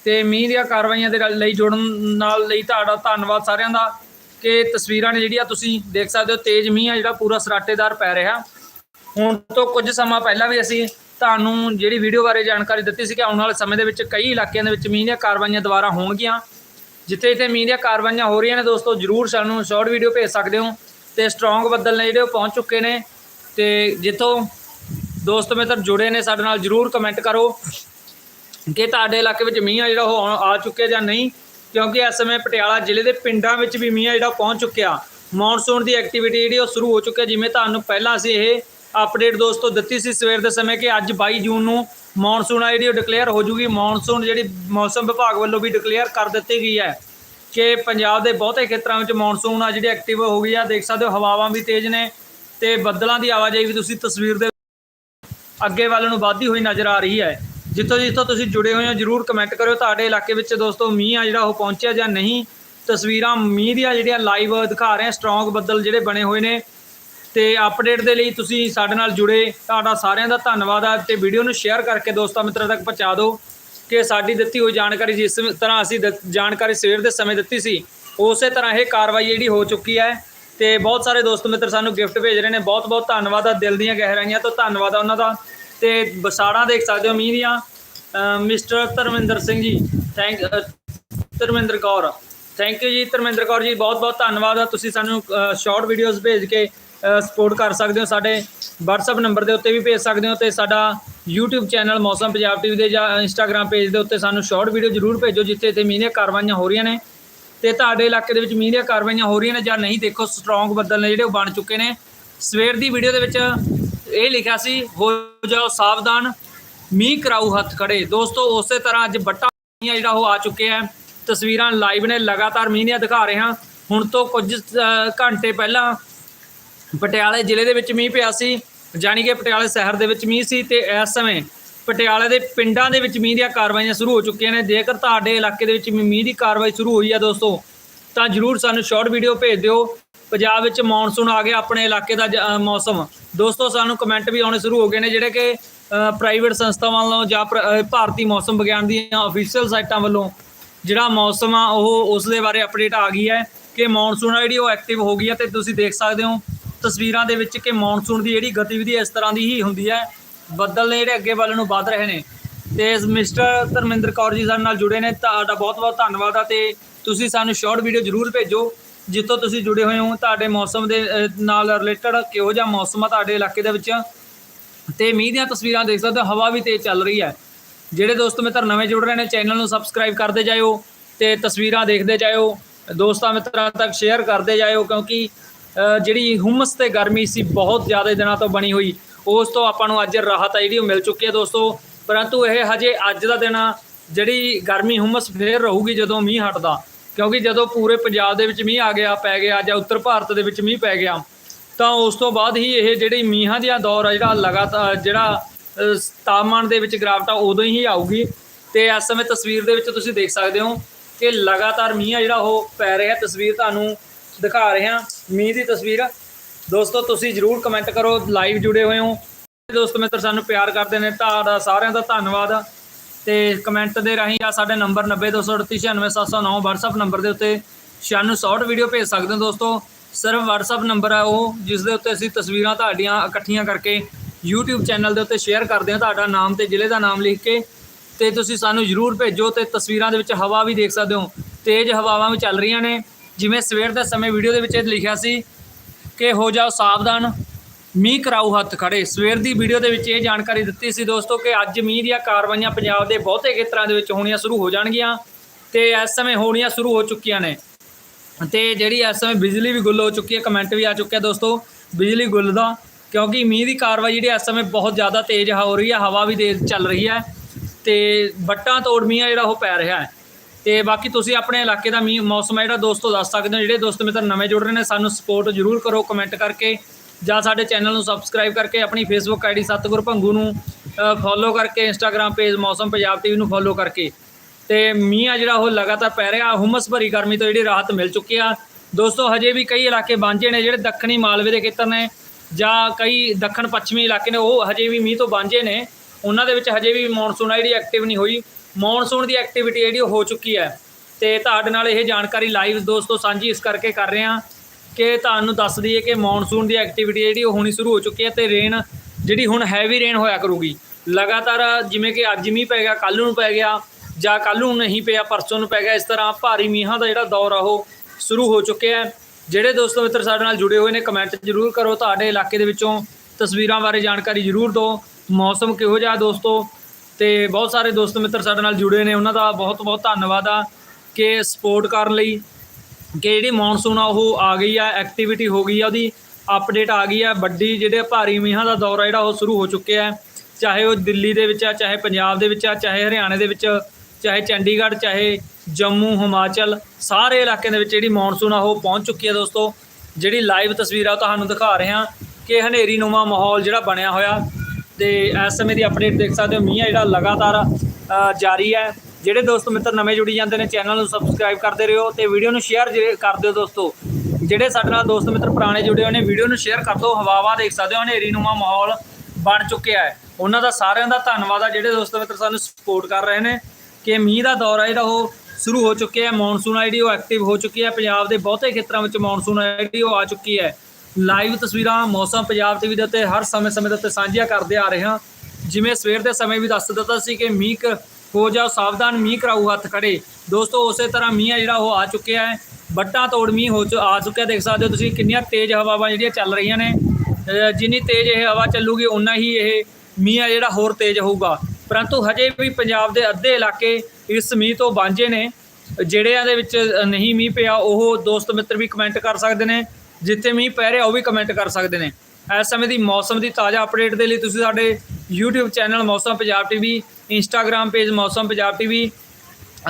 ਤੇ ਮੀਂਹ ਦੀਆਂ ਕਾਰਵਾਈਆਂ ਦੇ ਲਈ ਜੁੜਨ ਨਾਲ ਲਈ ਤੁਹਾਡਾ ਧੰਨਵਾਦ ਸਾਰਿਆਂ ਦਾ। ਕਿ ਤਸਵੀਰਾਂ ਨੇ ਜਿਹੜੀਆਂ ਤੁਸੀਂ ਦੇਖ ਸਕਦੇ ਹੋ, ਤੇਜ਼ ਮੀਂਹ ਆ ਜਿਹੜਾ ਪੂਰਾ ਸਰਾਟੇਦਾਰ ਪੈ ਰਿਹਾ। ਹੁਣ ਤੋਂ ਕੁਝ ਸਮਾਂ ਪਹਿਲਾਂ ਵੀ ਅਸੀਂ ਤੁਹਾਨੂੰ ਜਿਹੜੀ ਵੀਡੀਓ ਬਾਰੇ ਜਾਣਕਾਰੀ ਦਿੱਤੀ ਸੀ ਕਿ ਆਉਣ ਵਾਲੇ ਸਮੇਂ ਦੇ ਵਿੱਚ ਕਈ ਇਲਾਕਿਆਂ ਦੇ ਵਿੱਚ ਮੀਂਹ ਦੀਆਂ ਕਾਰਵਾਈਆਂ ਦੁਬਾਰਾ ਹੋਣਗੀਆਂ। ਜਿੱਥੇ ਜਿੱਥੇ ਮੀਂਹ ਦੀਆਂ ਕਾਰਵਾਈਆਂ ਹੋ ਰਹੀਆਂ ਨੇ, ਦੋਸਤੋ, ਜਰੂਰ ਸਾਨੂੰ ਸ਼ਾਰਟ ਵੀਡੀਓ ਭੇਜ ਸਕਦੇ ਹੋ ਤੇ ਸਟਰੋਂਗ ਬੱਦਲ ਨੇ ਜਿਹੜੇ ਉਹ ਪਹੁੰਚ ਚੁੱਕੇ ਨੇ। ਤੇ ਜਿੱਥੋਂ ਦੋਸਤ ਮਿੱਤਰ ਜੁੜੇ ਨੇ, ਸਾਡੇ ਨਾਲ ਜਰੂਰ ਕਮੈਂਟ ਕਰੋ ਕਿ ਤੁਹਾਡੇ ਇਲਾਕੇ ਵਿੱਚ ਮੀਂਹ ਆ ਜਿਹੜਾ ਉਹ ਆ- ਆ ਚੁੱਕਿਆ ਜਾਂ ਨਹੀਂ। ਕਿਉਂਕਿ ਇਸ ਸਮੇਂ ਪਟਿਆਲਾ ਜ਼ਿਲ੍ਹੇ ਦੇ ਪਿੰਡਾਂ ਵਿੱਚ ਵੀ ਮੀਂਹ ਆ ਜਿਹੜਾ ਪਹੁੰਚ ਚੁੱਕਿਆ। ਮੌਨਸੂਨ ਦੀ ਐਕਟੀਵਿਟੀ ਜਿਹੜੀ ਉਹ ਸ਼ੁਰੂ ਹੋ ਚੁੱਕੀ ਜਿਵੇਂ ਤੁਹਾਨੂੰ ਪਹਿਲਾਂ ਅਸੀਂ ਇਹ ਅਪਡੇਟ ਦੋਸਤੋ ਦਿੱਤੀ ਸੀ ਸਵੇਰ ਦੇ ਸਮੇਂ ਕਿ ਅੱਜ 22 ਜੂਨ ਨੂੰ ਮੌਨਸੂਨ ਆ ਜਿਹੜੀ ਉਹ ਡਿਕਲੇਅਰ ਹੋ ਜੂਗੀ। ਮੌਨਸੂਨ ਜਿਹੜੀ ਮੌਸਮ ਵਿਭਾਗ ਵੱਲੋਂ ਵੀ ਡਿਕਲੇਅਰ ਕਰ ਦਿੱਤੀ ਗਈ ਹੈ ਕਿ ਪੰਜਾਬ ਦੇ ਬਹੁਤੇ ਖੇਤਰਾਂ ਵਿੱਚ ਮੌਨਸੂਨ ਆ ਜਿਹੜੀ ਐਕਟਿਵ ਹੋ ਗਈ ਆ। ਦੇਖ ਸਕਦੇ ਹੋ ਹਵਾਵਾਂ ਵੀ ਤੇਜ਼ ਨੇ ਤੇ ਬੱਦਲਾਂ ਦੀ ਆਵਾਜਾਈ ਵੀ ਤੁਸੀਂ ਤਸਵੀਰ ਦੇ ਅੱਗੇ ਵੱਲ ਨੂੰ ਵਧਦੀ ਹੋਈ ਨਜ਼ਰ ਆ ਰਹੀ ਹੈ। ਜਿੱਥੋਂ ਜਿੱਥੋਂ ਤੁਸੀਂ ਜੁੜੇ ਹੋਏ ਹੋ, ਜਰੂਰ ਕਮੈਂਟ ਕਰਿਓ। ਤੁਹਾਡੇ ਇਲਾਕੇ ਵਿੱਚ ਦੋਸਤੋ ਮੀਂਹ ਆ ਜਿਹੜਾ, ਉਹ ਪਹੁੰਚਿਆ ਜਾਂ ਨਹੀਂ? ਤਸਵੀਰਾਂ ਮੀਂਹ ਦੀਆਂ ਜਿਹੜੀਆਂ ਲਾਈਵ ਦਿਖਾ ਰਹੇ ਹਾਂ ਸਟਰੋਂਗ ਬੱਦਲ ਜਿਹੜੇ ਬਣੇ ਹੋਏ ਨੇ। ਤੇ ਅਪਡੇਟ ਦੇ ਲਈ ਤੁਸੀਂ ਸਾਡੇ ਨਾਲ ਜੁੜੇ। ਤੁਹਾਡਾ ਸਾਰਿਆਂ ਦਾ ਧੰਨਵਾਦ ਆ ਤੇ ਵੀਡੀਓ ਨੂੰ ਸ਼ੇਅਰ ਕਰਕੇ ਦੋਸਤਾਂ ਮਿੱਤਰਾਂ ਤੱਕ ਪਹੁੰਚਾ ਦਿਓ ਕਿ ਸਾਡੀ ਦਿੱਤੀ ਹੋਈ ਜਾਣਕਾਰੀ ਜਿਸ ਤਰ੍ਹਾਂ ਅਸੀਂ ਦ- ਜਾਣਕਾਰੀ ਸਵੇਰ ਦੇ ਸਮੇਂ ਦਿੱਤੀ ਸੀ, ਉਸੇ ਤਰ੍ਹਾਂ ਇਹ ਕਾਰਵਾਈ ਜਿਹੜੀ ਹੋ ਚੁੱਕੀ ਹੈ। ਤੇ ਬਹੁਤ ਸਾਰੇ ਦੋਸਤ ਮਿੱਤਰ ਸਾਨੂੰ ਗਿਫਟ ਭੇਜ ਰਹੇ ਨੇ। ਬਹੁਤ ਬਹੁਤ ਧੰਨਵਾਦ ਆ ਦਿਲ ਦੀਆਂ ਗਹਿਰਾਈਆਂ ਤੋਂ। ਧੰਨਵਾਦ ਆ ਉਹਨਾਂ ਦਾ। ਤੇ ਬਸਾੜਾਂ ਦੇਖ ਸਕਦੇ ਹੋ, ਮੀਂਹ ਦੀਆਂ। Mister Dharminder Singh ji thank Dharminder Kaur. Thank you ji, Dharminder Kaur ਜੀ ਬਹੁਤ ਬਹੁਤ ਧੰਨਵਾਦ। ਆ ਤੁਸੀਂ ਸਾਨੂੰ ਸ਼ਾਰਟ ਵੀਡੀਓਜ਼ ਭੇਜ ਕੇ ਸਪੋਰਟ ਕਰ ਸਕਦੇ ਹੋ। ਸਾਡੇ WhatsApp ਨੰਬਰ ਦੇ ਉੱਤੇ ਵੀ ਭੇਜ ਸਕਦੇ ਹੋ ਤੇ ਸਾਡਾ YouTube ਚੈਨਲ ਮੌਸਮ ਪੰਜਾਬ ਟੀਵੀ ਦੇ ਜਾਂ Instagram ਪੇਜ ਦੇ ਉੱਤੇ ਸਾਨੂੰ ਸ਼ਾਰਟ ਵੀਡੀਓ ਜ਼ਰੂਰ ਭੇਜੋ, ਜਿੱਥੇ ਇੱਥੇ ਮੀਂਹ ਦੀਆਂ ਕਾਰਵਾਈਆਂ ਹੋ ਰਹੀਆਂ ਨੇ। ਤੇ ਤੁਹਾਡੇ ਇਲਾਕੇ ਦੇ ਵਿੱਚ ਮੀਂਹ ਦੀਆਂ ਕਾਰਵਾਈਆਂ ਹੋ ਰਹੀਆਂ ਨੇ ਜਾਂ ਨਹੀਂ, ਦੇਖੋ ਸਟਰੋਂਗ ਬੱਦਲ ਨੇ ਜਿਹੜੇ ਉਹ ਬਣ ਚੁੱਕੇ ਨੇ। ਸਵੇਰ ਦੀ ਵੀਡੀਓ ਦੇ ਵਿੱਚ ਇਹ ਲਿਖਿਆ ਸੀ, ਹੋ ਜਾਓ ਸਾਵਧਾਨ, ਮੀਂਹ ਕਰਾਊ ਹੱਥ ਖੜੇ ਦੋਸਤੋ, ਉਸੇ ਤਰ੍ਹਾਂ ਅੱਜ ਬੱਟਾ ਜਿਹੜਾ ਉਹ ਆ ਚੁੱਕੇ ਆ। ਤਸਵੀਰਾਂ ਲਾਈਵ ਨੇ, ਲਗਾਤਾਰ ਮੀਂਹ ਦੀਆਂ ਦਿਖਾ ਰਹੇ ਹਾਂ। ਹੁਣ ਤੋਂ ਕੁਝ ਘੰਟੇ ਪਹਿਲਾਂ ਪਟਿਆਲੇ ਜ਼ਿਲ੍ਹੇ ਦੇ ਵਿੱਚ ਮੀਂਹ ਪਿਆ ਸੀ। ਜਾਣੀ ਕਿ ਪਟਿਆਲੇ ਸ਼ਹਿਰ ਦੇ ਵਿੱਚ ਮੀਂਹ ਸੀ ਤੇ ਇਸ ਸਮੇਂ ਪਟਿਆਲੇ ਦੇ ਪਿੰਡਾਂ ਦੇ ਵਿੱਚ ਮੀਂਹ ਦੀਆਂ ਕਾਰਵਾਈਆਂ ਸ਼ੁਰੂ ਹੋ ਚੁੱਕੀਆਂ ਨੇ। ਜੇਕਰ ਤੁਹਾਡੇ ਇਲਾਕੇ ਦੇ ਵਿੱਚ ਮੀਂਹ ਦੀ ਕਾਰਵਾਈ ਸ਼ੁਰੂ ਹੋਈ ਆ ਦੋਸਤੋ, ਤਾਂ ਜਰੂਰ ਸਾਨੂੰ ਸ਼ਾਰਟ ਵੀਡੀਓ ਭੇਜ ਦਿਓ। ਪੰਜਾਬ ਵਿੱਚ ਮੌਨਸੂਨ ਆ ਗਿਆ ਆਪਣੇ ਇਲਾਕੇ ਦਾ ਜ- ਮੌਸਮ। ਦੋਸਤੋ, ਸਾਨੂੰ ਕਮੈਂਟ ਵੀ ਆਉਣੇ ਸ਼ੁਰੂ ਹੋ ਗਏ ਨੇ, ਜਿਹੜੇ ਕਿ ਪ੍ਰਾਈਵੇਟ ਸੰਸਥਾਵਾਂ ਵੱਲੋਂ ਜਾਂ ਪ੍ਰ- ਭਾਰਤੀ ਮੌਸਮ ਵਿਗਿਆਨ ਦੀਆਂ ਅਫੀਸ਼ੀਅਲ ਸਾਈਟਾਂ ਵੱਲੋਂ ਜਿਹੜਾ ਮੌਸਮ ਆ, ਉਹ ਉਸ ਦੇ ਬਾਰੇ ਅਪਡੇਟ ਆ ਗਈ ਹੈ ਕਿ ਮੌਨਸੂਨ ਆ ਜਿਹੜੀ, ਉਹ ਐਕਟਿਵ ਹੋ ਗਈ ਹੈ ਤੇ ਤੁਸੀਂ ਦੇਖ ਸਕਦੇ ਹੋ ਤਸਵੀਰਾਂ ਦੇ ਵਿੱਚ ਕਿ ਮੌਨਸੂਨ ਦੀ ਜਿਹੜੀ ਗਤੀਵਿਧੀ ਇਸ ਤਰ੍ਹਾਂ ਦੀ ਹੀ ਹੁੰਦੀ ਹੈ। ਬੱਦਲ ਨੇ ਜਿਹੜੇ ਅੱਗੇ ਵੱਲ ਨੂੰ ਵੱਧ ਰਹੇ ਨੇ ਤੇ ਮਿਸਟਰ ਧਰਮਿੰਦਰ ਕੌਰ ਜੀ ਸਾਡੇ ਨਾਲ ਜੁੜੇ ਨੇ ਤੁਹਾਡਾ ਬਹੁਤ ਬਹੁਤ ਧੰਨਵਾਦ ਆ ਤੇ ਤੁਸੀਂ ਸਾਨੂੰ ਸ਼ਾਰਟ ਵੀਡੀਓ ਜ਼ਰੂਰ ਭੇਜੋ। ਜਿੱਥੋਂ ਤੁਸੀਂ ਜੁੜੇ ਹੋਏ ਹੋ ਤੁਹਾਡੇ ਮੌਸਮ ਦੇ ਨਾਲ ਰਿਲੇਟਡ ਕਿਹੋ ਜਿਹਾ ਮੌਸਮ ਆ ਤੁਹਾਡੇ ਇਲਾਕੇ ਦੇ ਵਿੱਚ? ਤੇ ਮੀਂਹ ਦੀਆਂ ਤਸਵੀਰਾਂ ਦੇਖ ਸਕਦੇ ਹੋ, ਹਵਾ ਵੀ ਤੇਜ਼ ਚੱਲ ਰਹੀ ਹੈ। ਜਿਹੜੇ ਦੋਸਤ ਮਿੱਤਰ ਨਵੇਂ ਜੁੜ ਰਹੇ ਨੇ ਚੈਨਲ ਨੂੰ ਸਬਸਕ੍ਰਾਈਬ ਕਰਦੇ ਜਾਇਓ ਤੇ ਤਸਵੀਰਾਂ ਦੇਖਦੇ ਜਾਇਓ। ਦੋਸਤਾਂ ਮਿੱਤਰਾਂ ਤੱਕ ਸ਼ੇਅਰ ਕਰਦੇ ਜਾਇਓ, ਕਿਉਂਕਿ ਜਿਹੜੀ ਹੁਮਸ ਤੇ ਗਰਮੀ ਸੀ ਬਹੁਤ ਜ਼ਿਆਦਾ ਦਿਨਾਂ ਤੋਂ ਬਣੀ ਹੋਈ, ਉਸ ਤੋਂ ਆਪਾਂ ਨੂੰ ਅੱਜ ਰਾਹਤ ਆ ਜਿਹੜੀ ਉਹ ਮਿਲ ਚੁੱਕੀ ਹੈ ਦੋਸਤੋ। ਪਰੰਤੂ ਇਹ ਹਜੇ ਅੱਜ ਦਾ ਦਿਨ ਆ, ਜਿਹੜੀ ਗਰਮੀ ਹੁਮਸ ਫੇਰ ਰਹੂਗੀ ਜਦੋਂ ਮੀਂਹ ਹਟਦਾ। ਕਿਉਂਕਿ ਜਦੋਂ ਪੂਰੇ ਪੰਜਾਬ ਦੇ ਵਿੱਚ ਮੀਂਹ ਆ ਗਿਆ, ਪੈ ਗਿਆ ਜਾਂ ਉੱਤਰ ਭਾਰਤ ਦੇ ਵਿੱਚ ਮੀਂਹ ਪੈ ਗਿਆ, ਤਾਂ ਉਸ ਤੋਂ ਬਾਅਦ ਹੀ ਇਹ ਜਿਹੜੀ ਮੀਂਹਾਂ ਦੀਆਂ ਦੌਰ ਆ, ਜਿਹੜਾ ਲਗਾਤਾਰ ਜਿਹੜਾ ਤਾਪਮਾਨ ਦੇ ਵਿੱਚ ਗਿਰਾਵਟ ਆ, ਉਦੋਂ ਹੀ ਆਊਗੀ। ਤੇ ਇਸ ਸਮੇਂ ਤਸਵੀਰ ਦੇ ਵਿੱਚ ਤੁਸੀਂ ਦੇਖ ਸਕਦੇ ਹੋ ਕਿ ਲਗਾਤਾਰ ਮੀਂਹ ਆ ਜਿਹੜਾ ਉਹ ਪੈ ਰਿਹਾ ਤਸਵੀਰ ਤੁਹਾਨੂੰ ਦਿਖਾ ਰਿਹਾ ਮੀਂਹ ਦੀ ਤਸਵੀਰ। ਦੋਸਤੋ, ਤੁਸੀਂ ਜਰੂਰ ਕਮੈਂਟ ਕਰੋ। ਲਾਈਵ ਜੁੜੇ ਹੋਏ ਹੋ। ਦੋਸਤੋ, ਮਿੱਤਰ, ਸਾਨੂੰ ਪਿਆਰ ਕਰਦੇ ਨੇ। ਤੁਹਾਡਾ ਸਾਰਿਆਂ ਦਾ ਧੰਨਵਾਦ। ਤੇ ਕਮੈਂਟ ਦੇ ਰਾਹੀਂ ਜਾਂ ਸਾਡੇ ਨੰਬਰ 9023396709 WhatsApp ਨੰਬਰ ਦੇ ਉੱਤੇ ਸਾਨੂੰ ਸ਼ਾਰਟ ਵੀਡੀਓ ਭੇਜ ਸਕਦੇ ਹੋ ਦੋਸਤੋ। ਸਿਰਫ WhatsApp ਨੰਬਰ ਹੈ ਉਹ, ਜਿਸ ਦੇ ਉੱਤੇ ਅਸੀਂ ਤਸਵੀਰਾਂ ਤੁਹਾਡੀਆਂ ਇਕੱਠੀਆਂ ਕਰਕੇ YouTube ਚੈਨਲ ਦੇ ਉੱਤੇ ਸ਼ੇਅਰ ਕਰਦੇ ਹਾਂ ਤੁਹਾਡਾ ਨਾਮ ਤੇ ਜ਼ਿਲ੍ਹੇ ਦਾ ਨਾਮ ਲਿਖ ਕੇ। ਤੇ ਤੁਸੀਂ ਸਾਨੂੰ ਜਰੂਰ ਭੇਜੋ ਤੇ ਤਸਵੀਰਾਂ ਦੇ ਵਿੱਚ ਹਵਾ ਵੀ ਦੇਖ ਸਕਦੇ ਹੋ। ਤੇਜ਼ ਹਵਾਵਾਂ ਵੀ ਚੱਲ ਰਹੀਆਂ ਨੇ। ਜਿਵੇਂ ਸਵੇਰ ਦੇ ਸਮੇਂ ਵੀਡੀਓ ਦੇ ਵਿੱਚ ਇਹ ਲਿਖਿਆ ਸੀ ਕਿ ਹੋ ਜਾਓ ਸਾਵਧਾਨ। ਮੀਂਹ ਕਰਾਊ ਹੱਥ ਖੜੇ। ਸਵੇਰ ਦੀ ਵੀਡੀਓ ਦੇ ਵਿੱਚ ਇਹ ਜਾਣਕਾਰੀ ਦਿੱਤੀ ਸੀ ਦੋਸਤੋ ਕਿ ਅੱਜ ਮੀਂਹ ਦੀਆਂ ਕਾਰਵਾਈਆਂ ਪੰਜਾਬ ਦੇ ਬਹੁਤੇ ਖੇਤਰਾਂ ਦੇ ਵਿੱਚ ਹੋਣੀਆਂ ਸ਼ੁਰੂ ਹੋ ਜਾਣਗੀਆਂ ਤੇ ਇਸ ਸਮੇਂ ਹੋਣੀਆਂ ਸ਼ੁਰੂ ਹੋ ਚੁੱਕੀਆਂ ਨੇ। ਤੇ ਜਿਹੜੀ ਇਸ ਸਮੇਂ ਬਿਜਲੀ ਵੀ ਗੁੱਲ ਹੋ ਚੁੱਕੀ ਹੈ, ਕਮੈਂਟ ਵੀ ਆ ਚੁੱਕਿਆ ਦੋਸਤੋ ਬਿਜਲੀ ਗੁੱਲ ਦਾ ਕਿਉਂਕਿ ਮੀਂਹ ਦੀ ਕਾਰਵਾਈ ਜਿਹੜੀ ਇਸ ਸਮੇਂ ਬਹੁਤ ਜ਼ਿਆਦਾ ਤੇਜ਼ ਹੋ ਰਹੀ ਹੈ, ਹਵਾ ਵੀ ਤੇਜ਼ ਚੱਲ ਰਹੀ ਹੈ ਤੇ ਵੱਟਾਂ ਤੋੜ ਮੀਂਹ ਜਿਹੜਾ ਉਹ ਪੈ ਰਿਹਾ ਹੈ। ਤੇ ਬਾਕੀ ਤੁਸੀਂ ਆਪਣੇ ਇਲਾਕੇ ਦਾ ਮੀਂਹ ਮੌਸਮ ਹੈ ਜਿਹੜਾ ਦੋਸਤੋ ਦੱਸ ਸਕਦੇ ਹੋ, ਜਿਹੜੇ ਦੋਸਤ ਮਿੱਤਰ ਨਵੇਂ ਜੁੜ ਰਹੇ ਨੇ ਸਾਨੂੰ ਸਪੋਰਟ ਜ਼ਰੂਰ ਕਰੋ ਕਮੈਂਟ ਕਰਕੇ ਜਾਂ ਸਾਡੇ ਚੈਨਲ ਨੂੰ ਸਬਸਕ੍ਰਾਈਬ ਕਰਕੇ ਆਪਣੀ ਫੇਸਬੁੱਕ ਆਈਡੀ ਸਤਗੁਰ ਭੰਗੂ ਨੂੰ ਫੋਲੋ ਕਰਕੇ ਇੰਸਟਾਗ੍ਰam ਪੇਜ ਮੌਸਮ ਪੰਜਾਬ ਟੀਵੀ ਨੂੰ ਫੋਲੋ ਕਰਕੇ। ਤੇ ਮੀਂਹ ਆ ਜਿਹੜਾ ਉਹ ਲਗਾਤਾਰ ਪੈ ਰਿਹਾ, ਹੁਮਸ ਭਰੀ ਗਰਮੀ ਤੋਂ ਜਿਹੜੀ ਰਾਹਤ ਮਿਲ ਚੁੱਕੀ ਆ। ਦੋਸਤੋ, ਹਜੇ ਵੀ ਕਈ ਇਲਾਕੇ ਵਾਂਝੇ ਨੇ ਜਿਹੜੇ ਦੱਖਣੀ ਮਾਲਵੇ ਦੇ ਖੇਤਰ ਨੇ, ਜਾਂ ਕਈ ਦੱਖਣ ਪੱਛਮੀ ਇਲਾਕੇ ਨੇ, ਉਹ ਹਜੇ ਵੀ ਮੀਂਹ ਤੋਂ ਵਾਂਝੇ ਨੇ। ਉਹਨਾਂ ਦੇ ਵਿੱਚ ਹਜੇ ਵੀ ਮੌਨਸੂਨ ਆ ਜਿਹੜੀ ਐਕਟਿਵ ਨਹੀਂ ਹੋਈ। ਮੌਨਸੂਨ ਦੀ ਐਕਟੀਵਿਟੀ ਜਿਹੜੀ ਉਹ ਹੋ ਚੁੱਕੀ ਹੈ। ਤੇ ਤੁਹਾਡੇ ਨਾਲ ਇਹ ਜਾਣਕਾਰੀ ਲਾਈਵ ਦੋਸਤੋ, ਸਾਂਝੀ ਇਸ ਕਰਕੇ ਕਰ ਰਹੇ ਹਾਂ। ਕਿ ਤੁਹਾਨੂੰ ਦੱਸ ਦਈਏ ਕਿ ਮੌਨਸੂਨ ਦੀ ਐਕਟੀਵਿਟੀ ਜਿਹੜੀ ਉਹ ਹੋਣੀ ਸ਼ੁਰੂ ਹੋ ਚੁੱਕੀ ਹੈ ਤੇ ਰੇਨ ਜਿਹੜੀ ਹੁਣ ਹੈਵੀ ਰੇਨ ਹੋਇਆ ਕਰੂਗੀ। ਲਗਾਤਾਰ ਜਿਵੇਂ ਕਿ ਅੱਜ ਮੀਂਹ ਪੈ ਗਿਆ, ਕੱਲ੍ਹ ਨੂੰ ਪੈ ਗਿਆ, ਜਾਂ ਕੱਲ੍ਹ ਨੂੰ ਨਹੀਂ ਪਿਆ, ਪਰਸੋਂ ਨੂੰ ਪੈ ਗਿਆ, ਇਸ ਤਰ੍ਹਾਂ ਭਾਰੀ ਮੀਂਹਾਂ ਦਾ ਜਿਹੜਾ ਦੌਰ ਆ ਉਹ ਸ਼ੁਰੂ ਹੋ ਚੁੱਕਿਆ ਹੈ। ਜਿਹੜੇ ਦੋਸਤੋ ਮਿੱਤਰ ਸਾਡੇ ਨਾਲ ਜੁੜੇ ਹੋਏ ਨੇ ਕਮੈਂਟ ਜ਼ਰੂਰ ਕਰੋ, ਤੁਹਾਡੇ ਇਲਾਕੇ ਦੇ ਵਿੱਚੋਂ ਤਸਵੀਰਾਂ ਬਾਰੇ ਜਾਣਕਾਰੀ ਜ਼ਰੂਰ ਦਿਓ। ਮੌਸਮ ਕਿਹੋ ਜਿਹਾ ਦੋਸਤੋ? ਤੇ ਬਹੁਤ ਸਾਰੇ ਦੋਸਤ ਮਿੱਤਰ ਸਾਡੇ ਨਾਲ ਜੁੜੇ ਨੇ, ਉਹਨਾਂ ਦਾ ਬਹੁਤ ਬਹੁਤ ਧੰਨਵਾਦ ਆ ਕਿ ਸਪੋਰਟ ਕਰਨ ਲਈ। ਕਿ ਜਿਹੜੀ ਮੌਨਸੂਨ ਆ, ਉਹ ਆ ਗਈ ਆ ਐਕਟੀਵਿਟੀ ਹੋ ਗਈ ਆ, ਉਹਦੀ ਅਪਡੇਟ ਆ ਗਈ ਆ। ਵੱਡੀ ਜਿਹੜੇ ਭਾਰੀ ਮੀਂਹਾਂ ਦਾ ਦੌਰ ਆ, ਜਿਹੜਾ ਉਹ ਸ਼ੁਰੂ ਹੋ ਚੁੱਕਿਆ ਹੈ। ਚਾਹੇ ਉਹ ਦਿੱਲੀ ਦੇ ਵਿੱਚ ਆ, ਚਾਹੇ ਪੰਜਾਬ ਦੇ ਵਿੱਚ ਆ, ਚਾਹੇ ਹਰਿਆਣੇ ਦੇ ਵਿੱਚ, ਚਾਹੇ ਚੰਡੀਗੜ੍ਹ, ਚਾਹੇ ਜੰਮੂ, ਹਿਮਾਚਲ, ਸਾਰੇ ਇਲਾਕਿਆਂ ਦੇ ਵਿੱਚ ਜਿਹੜੀ ਮੌਨਸੂਨ ਆ, ਉਹ ਪਹੁੰਚ ਚੁੱਕੀ ਹੈ ਦੋਸਤੋ। ਜਿਹੜੀ ਲਾਈਵ ਤਸਵੀਰ ਆ ਤੁਹਾਨੂੰ ਦਿਖਾ ਰਹੇ ਹਾਂ ਕਿ ਹਨੇਰੀ ਨੂਮਾ ਮਾਹੌਲ ਜਿਹੜਾ ਬਣਿਆ ਹੋਇਆ। ਤੇ ਇਸ ਸਮੇਂ ਦੀ ਅਪਡੇਟ ਦੇਖ ਸਕਦੇ ਹੋ, ਮੀਂਹ ਜਿਹੜਾ ਲਗਾਤਾਰ ਜਾਰੀ ਹੈ। ਜਿਹੜੇ ਦੋਸਤ ਮਿੱਤਰ ਨਵੇਂ ਜੁੜੀ ਜਾਂਦੇ ਨੇ, ਚੈਨਲ ਨੂੰ ਸਬਸਕ੍ਰਾਈਬ ਕਰਦੇ ਰਹੋ ਤੇ ਵੀਡੀਓ ਨੂੰ ਸ਼ੇਅਰ ਕਰ ਦਿਓ ਦੋਸਤੋ। ਜਿਹੜੇ ਸਾਡੇ ਨਾਲ ਦੋਸਤ ਮਿੱਤਰ ਪੁਰਾਣੇ ਜੁੜੇ ਹੋਏ ਨੇ ਵੀਡੀਓ ਨੂੰ ਸ਼ੇਅਰ ਕਰ ਦਿਓ, ਹਵਾਵਾ ਦੇਖ ਸਕਦੇ ਹੋ ਹਨੇਰੀਨੁਮਾ ਮਾਹੌਲ ਬਣ ਚੁੱਕਿਆ ਹੈ। ਉਹਨਾਂ ਦਾ ਸਾਰਿਆਂ ਦਾ ਧੰਨਵਾਦ ਆ, ਜਿਹੜੇ ਦੋਸਤ ਮਿੱਤਰ ਸਾਨੂੰ ਸਪੋਰਟ ਕਰ ਰਹੇ ਨੇ ਕਿ ਮੀਂਹ ਦਾ ਦੌਰ ਆ ਜਿਹੜਾ ਉਹ ਸ਼ੁਰੂ ਹੋ ਚੁੱਕਿਆ ਹੈ ਮੌਨਸੂਨ ਆ ਜਿਹੜੀ ਉਹ ਐਕਟਿਵ ਹੋ ਚੁੱਕੀ ਹੈ, ਪੰਜਾਬ ਦੇ ਬਹੁਤੇ ਖੇਤਰਾਂ ਵਿੱਚ ਮੌਨਸੂਨ ਆ ਜਿਹੜੀ ਉਹ ਆ ਚੁੱਕੀ ਹੈ। ਲਾਈਵ ਤਸਵੀਰਾਂ ਮੌਸਮ ਪੰਜਾਬ ਟੀਵੀ ਦੇ ਉੱਤੇ ਹਰ ਸਮੇਂ ਸਮੇਂ ਦੇ ਉੱਤੇ ਸਾਂਝੀਆਂ ਕਰਦੇ ਆ ਰਹੇ ਹਾਂ। ਜਿਵੇਂ ਸਵੇਰ ਦੇ ਸਮੇਂ ਵੀ ਦੱਸ ਦਿੱਤਾ ਸੀ ਕਿ ਮੀਂਹ ਕ- ਹੋ ਜਾਓ, ਸਾਵਧਾਨ ਮੀਂਹ ਕਰਾਊ ਹੱਥ ਖੜੇ ਦੋਸਤੋ, ਉਸੇ ਤਰ੍ਹਾਂ ਮੀਂਹ ਆ ਜਿਹੜਾ, ਉਹ ਆ ਚੁੱਕਿਆ ਹੈ। ਵੱਟਾਂ ਤੋੜ ਮੀਂਹ ਹੋ ਚੁ- ਆ ਚੁੱਕਿਆ, ਦੇਖ ਸਕਦੇ ਹੋ ਤੁਸੀਂ ਕਿੰਨੀਆਂ ਤੇਜ਼ ਹਵਾਵਾਂ ਜਿਹੜੀਆਂ ਚੱਲ ਰਹੀਆਂ ਨੇ। ਜਿੰਨੀ ਤੇਜ਼ ਇਹ ਹਵਾ ਚੱਲੂਗੀ ਉਨਾ ਹੀ ਇਹ ਮੀਂਹ ਆ ਜਿਹੜਾ, ਹੋਰ ਤੇਜ਼ ਹੋਊਗਾ। ਪਰੰਤੂ ਹਜੇ ਵੀ ਪੰਜਾਬ ਦੇ ਅੱਧੇ ਇਲਾਕੇ ਇਸ ਮੀਂਹ ਤੋਂ ਵਾਂਝੇ ਨੇ। ਜਿਹੜਿਆਂ ਦੇ ਵਿੱਚ ਨਹੀਂ ਮੀਂਹ ਪਿਆ, ਉਹ ਦੋਸਤ ਮਿੱਤਰ ਵੀ ਕਮੈਂਟ ਕਰ ਸਕਦੇ ਨੇ। ਜਿੱਥੇ ਮੀਂਹ ਪੈ ਰਿਹਾ, ਉਹ ਵੀ ਕਮੈਂਟ ਕਰ ਸਕਦੇ ਨੇ। ਇਸ ਸਮੇਂ ਦੀ ਮੌਸਮ ਦੀ ਤਾਜ਼ਾ ਅਪਡੇਟ ਦੇ ਲਈ ਤੁਸੀਂ ਸਾਡੇ YouTube ਚੈਨਲ ਮੌਸਮ ਪੰਜਾਬ ਟੀਵੀ Instagram ਪੇਜ ਮੌਸਮ ਪੰਜਾਬ ਟੀਵੀ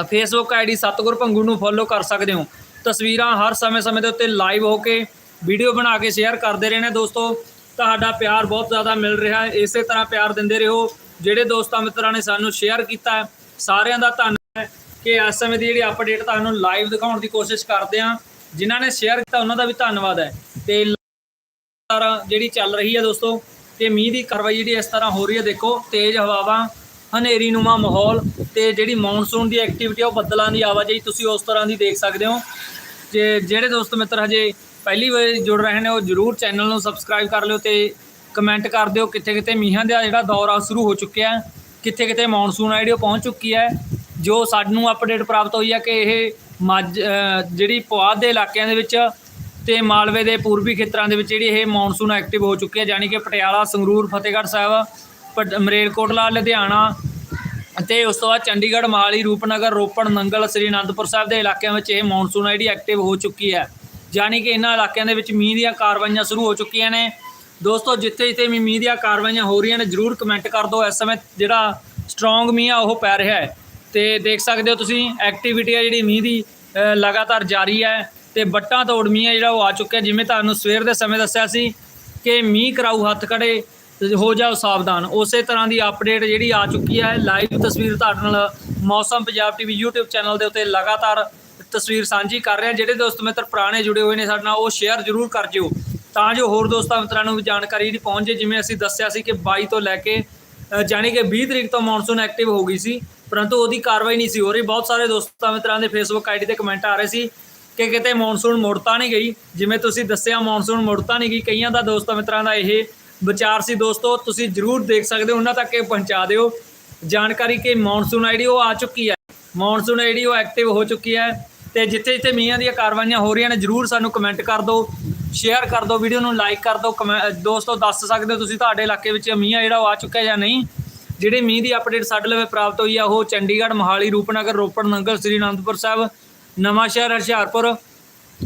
ਫੇਸਬੁੱਕ ਆਈਡੀ ਸਤਗੁਰ ਭੰਗੂ ਨੂੰ ਫੋਲੋ ਕਰ ਸਕਦੇ ਹੋ। ਤਸਵੀਰਾਂ ਹਰ ਸਮੇਂ-ਸਮੇਂ ਦੇ ਉੱਤੇ ਲਾਈਵ ਹੋ ਕੇ ਵੀਡੀਓ ਬਣਾ ਕੇ ਸ਼ੇਅਰ ਕਰਦੇ ਰਹਿਣਾ ਦੋਸਤੋ। ਤੁਹਾਡਾ ਪਿਆਰ ਬਹੁਤ ਜ਼ਿਆਦਾ ਮਿਲ ਰਿਹਾ ਹੈ। ਇਸੇ ਤਰ੍ਹਾਂ ਪਿਆਰ ਦਿੰਦੇ ਰਹੋ। ਜਿਹੜੇ ਦੋਸਤਾਂ ਮਿੱਤਰਾਂ ਨੇ ਸਾਨੂੰ ਸ਼ੇਅਰ ਕੀਤਾ ਸਾਰਿਆਂ ਦਾ ਧੰਨਵਾਦ ਹੈ ਕਿ ਇਸ ਸਮੇਂ ਦੀ ਜਿਹੜੀ ਅਪਡੇਟ ਤੁਹਾਨੂੰ ਲਾਈਵ ਦਿਖਾਉਣ ਦੀ ਕੋਸ਼ਿਸ਼ ਕਰਦੇ ਹਾਂ। ਜਿਨ੍ਹਾਂ ਨੇ ਸ਼ੇਅਰ ਕੀਤਾ, ਉਹਨਾਂ ਦਾ ਵੀ ਧੰਨਵਾਦ ਹੈ। ਤੇ ਜਿਹੜੀ ਚੱਲ ਰਹੀ ਹੈ ਦੋਸਤੋ, ਤੇ ਮੀਂਹ ਦੀ ਕਾਰਵਾਈ ਜਿਹੜੀ ਇਸ ਤਰ੍ਹਾਂ ਹੋ ਰਹੀ ਹੈ, ਦੇਖੋ, ਤੇਜ਼ ਹਵਾਵਾਂ ਹਨੇਰੀ ਨੂਮਾ ਮਾਹੌਲ ਤੇ ਜਿਹੜੀ ਮੌਨਸੂਨ ਦੀ ਐਕਟੀਵਿਟੀ ਉਹ ਬੱਦਲਾਂ ਦੀ ਆਵਾਜਾਈ ਤੁਸੀਂ ਉਸ ਤਰ੍ਹਾਂ ਦੀ ਦੇਖ ਸਕਦੇ ਹੋ। ਜੇ ਜਿਹੜੇ ਦੋਸਤ ਮਿੱਤਰ ਹਜੇ ਪਹਿਲੀ ਵਾਰ ਜੁੜ ਰਹੇ ਨੇ, ਉਹ ਜਰੂਰ ਚੈਨਲ ਨੂੰ ਸਬਸਕ੍ਰਾਈਬ ਕਰ ਲਿਓ ਤੇ ਕਮੈਂਟ ਕਰ ਦਿਓ ਕਿੱਥੇ ਕਿਤੇ ਮੀਂਹਾਂ ਦਾ ਜਿਹੜਾ ਦੌਰ ਆ ਸ਼ੁਰੂ ਹੋ ਚੁੱਕਿਆ ਹੈ, ਕਿੱਥੇ ਕਿਤੇ ਮੌਨਸੂਨ ਆ ਜਿਹੜੀ ਉਹ ਪਹੁੰਚ ਚੁੱਕੀ ਹੈ, ਜੋ ਸਾਨੂੰ ਅਪਡੇਟ ਪ੍ਰਾਪਤ ਹੋਈ ਹੈ ਕਿ ਇਹ ਮੱਝ ਜਿਹੜੀ ਪੁਆਧ ਦੇ ਇਲਾਕਿਆਂ ਦੇ ਵਿੱਚ ਤੇ ਮਾਲਵੇ ਦੇ ਪੂਰਬੀ ਖੇਤਰਾਂ ਦੇ ਵਿੱਚ ਜਿਹੜੀ ਇਹ ਮੌਨਸੂਨ ਐਕਟਿਵ ਹੋ ਚੁੱਕੀ ਹੈ ਯਾਨੀ ਕਿ ਪਟਿਆਲਾ, ਸੰਗਰੂਰ, ਫਤਿਹਗੜ੍ਹ ਸਾਹਿਬ ਮਰੇਲਕੋਟਲਾ, ਲੁਧਿਆਣਾ ਅਤੇ ਉਸ ਤੋਂ ਬਾਅਦ ਚੰਡੀਗੜ੍ਹ, ਮੋਹਾਲੀ, ਰੂਪਨਗਰ, ਰੋਪੜ ਨੰਗਲ ਸ੍ਰੀ ਅਨੰਦਪੁਰ ਸਾਹਿਬ ਦੇ ਇਲਾਕਿਆਂ ਵਿੱਚ ਇਹ ਮੌਨਸੂਨ ਆ ਜਿਹੜੀ ਐਕਟਿਵ ਹੋ ਚੁੱਕੀ ਹੈ। ਯਾਨੀ ਕਿ ਇਹਨਾਂ ਇਲਾਕਿਆਂ ਦੇ ਵਿੱਚ ਮੀਂਹ ਦੀਆਂ ਕਾਰਵਾਈਆਂ ਸ਼ੁਰੂ ਹੋ ਚੁੱਕੀਆਂ ਨੇ। ਦੋਸਤੋ, ਜਿੱਥੇ ਜਿੱਥੇ ਵੀ ਮੀਂਹ ਦੀਆਂ ਕਾਰਵਾਈਆਂ ਹੋ ਰਹੀਆਂ ਨੇ, ਜਰੂਰ ਕਮੈਂਟ ਕਰ ਦਿਓ। ਇਸ ਸਮੇਂ ਜਿਹੜਾ ਸਟਰੋਂਗ ਮੀਂਹ ਆ, ਉਹ ਪੈ ਰਿਹਾ ਹੈ। ਤੇ ਦੇਖ ਸਕਦੇ ਹੋ ਤੁਸੀਂ ਐਕਟੀਵਿਟੀ ਆ ਜਿਹੜੀ ਮੀਂਹ ਦੀ ਲਗਾਤਾਰ ਜਾਰੀ ਹੈ। ਤੇ ਬੱਟਾਂ ਤੋੜ ਮੀਂਹ ਆ ਜਿਹੜਾ ਉਹ ਆ ਚੁੱਕਿਆ। ਜਿਵੇਂ ਤੁਹਾਨੂੰ ਸਵੇਰ ਦੇ ਸਮੇਂ ਦੱਸਿਆ ਸੀ ਕਿ ਮੀਂਹ ਕਰਾਊ ਹੱਥ ਖੜੇ ਹੋ ਜਾਓ ਸਾਵਧਾਨ। ਉਸੇ ਤਰ੍ਹਾਂ ਦੀ ਅਪਡੇਟ ਜਿਹੜੀ ਆ ਚੁੱਕੀ ਹੈ ਲਾਈਵ ਤਸਵੀਰ ਤੁਹਾਡੇ ਨਾਲ ਮੌਸਮ ਪੰਜਾਬ ਟੀਵੀ YouTube ਚੈਨਲ ਦੇ ਉੱਤੇ ਲਗਾਤਾਰ ਤਸਵੀਰ ਸਾਂਝੀ ਕਰ ਰਹੇ ਹਾਂ। ਜਿਹੜੇ ਦੋਸਤ ਮਿੱਤਰ ਪੁਰਾਣੇ ਜੁੜੇ ਹੋਏ ਨੇ ਸਾਡੇ ਨਾਲ ਉਹ ਸ਼ੇਅਰ ਜ਼ਰੂਰ ਕਰ ਜਿਓ। ਤਾਂ ਜੋ ਹੋਰ ਦੋਸਤਾਂ ਮਿੱਤਰਾਂ ਨੂੰ ਵੀ ਜਾਣਕਾਰੀ ਜਿਹੜੀ ਪਹੁੰਚ ਜੇ ਜਿਵੇਂ ਅਸੀਂ ਦੱਸਿਆ ਸੀ ਕਿ 22 ਤੋਂ ਲੈ ਕੇ ਅ, ਜਾਣੀ ਕਿ 20 ਤਰੀਕ ਤੋਂ ਮੌਨਸੂਨ ਐਕਟਿਵ ਹੋ ਗਈ ਸੀ ਪਰੰਤੂ ਉਹਦੀ ਕਾਰਵਾਈ ਨਹੀਂ ਸੀ ਹੋ ਰਹੀ। ਬਹੁਤ ਸਾਰੇ ਦੋਸਤਾਂ ਮਿੱਤਰਾਂ ਦੇ ਫੇਸਬੁੱਕ ਆਈਡੀ ਤੇ ਕਮੈਂਟ ਆ ਰਹੇ ਸੀ ਕਿ ਕਿਤੇ ਮੌਨਸੂਨ ਮੁੜਤਾ ਨਹੀਂ ਗਈ। ਜਿਵੇਂ ਤੁਸੀਂ ਦੱਸਿਆ ਮੌਨਸੂਨ ਮੁੜਤਾ ਨਹੀਂ ਗਈ। ਕਈਆਂ ਦਾ ਦੋਸਤਾਂ ਮਿੱਤਰਾਂ ਦਾ ਇਹ ਵਿਚਾਰ ਸੀ ਦੋਸਤੋ, ਤੁਸੀਂ ਜਰੂਰ ਦੇਖ ਸਕਦੇ ਹੋ, ਉਹਨਾਂ ਤੱਕ ਇਹ ਪਹੁੰਚਾ ਦਿਓ। ਜਾਣਕਾਰੀ ਕਿ ਮੌਨਸੂਨ ਆਈਡੀ ਉਹ ਆ ਚੁੱਕੀ ਹੈ। ਮੌਨਸੂਨ ਆਈਡੀ ਉਹ ਐਕਟਿਵ ਹੋ ਚੁੱਕੀ ਹੈ ਤੇ ਜਿੱਥੇ ਜਿੱਥੇ ਮੀਂਹਾਂ ਦੀਆਂ ਕਾਰਵਾਈਆਂ ਹੋ ਰਹੀਆਂ ਨੇ, ਜਰੂਰ ਸਾਨੂੰ ਕਮੈਂਟ ਕਰ ਦਿਓ ਸ਼ੇਅਰ ਕਰ ਦਿਓ ਵੀਡੀਓ ਨੂੰ ਲਾਈਕ ਕਰ ਦਿਓ ਕਮੈ- ਦੋਸਤੋ, ਦੱਸ ਸਕਦੇ ਹੋ ਤੁਸੀਂ ਤੁਹਾਡੇ ਇਲਾਕੇ ਵਿੱਚ ਮੀਂਹ ਜਿਹੜਾ ਉਹ ਆ ਚੁੱਕਿਆ ਜਾਂ ਨਹੀਂ। ਜਿਹੜੇ ਮੀਂਹ ਦੀ ਅਪਡੇਟ ਸਾਡੇ ਲਵੇ ਪ੍ਰਾਪਤ ਹੋਈ ਆ, ਉਹ ਚੰਡੀਗੜ੍ਹ, ਮੋਹਾਲੀ, ਰੂਪਨਗਰ, ਰੋਪੜ, ਨੰਗਲ, ਸ੍ਰੀ ਅਨੰਦਪੁਰ ਸਾਹਿਬ ਨਵਾਂ ਸ਼ਹਿਰ ਹੁਸ਼ਿਆਰਪੁਰ,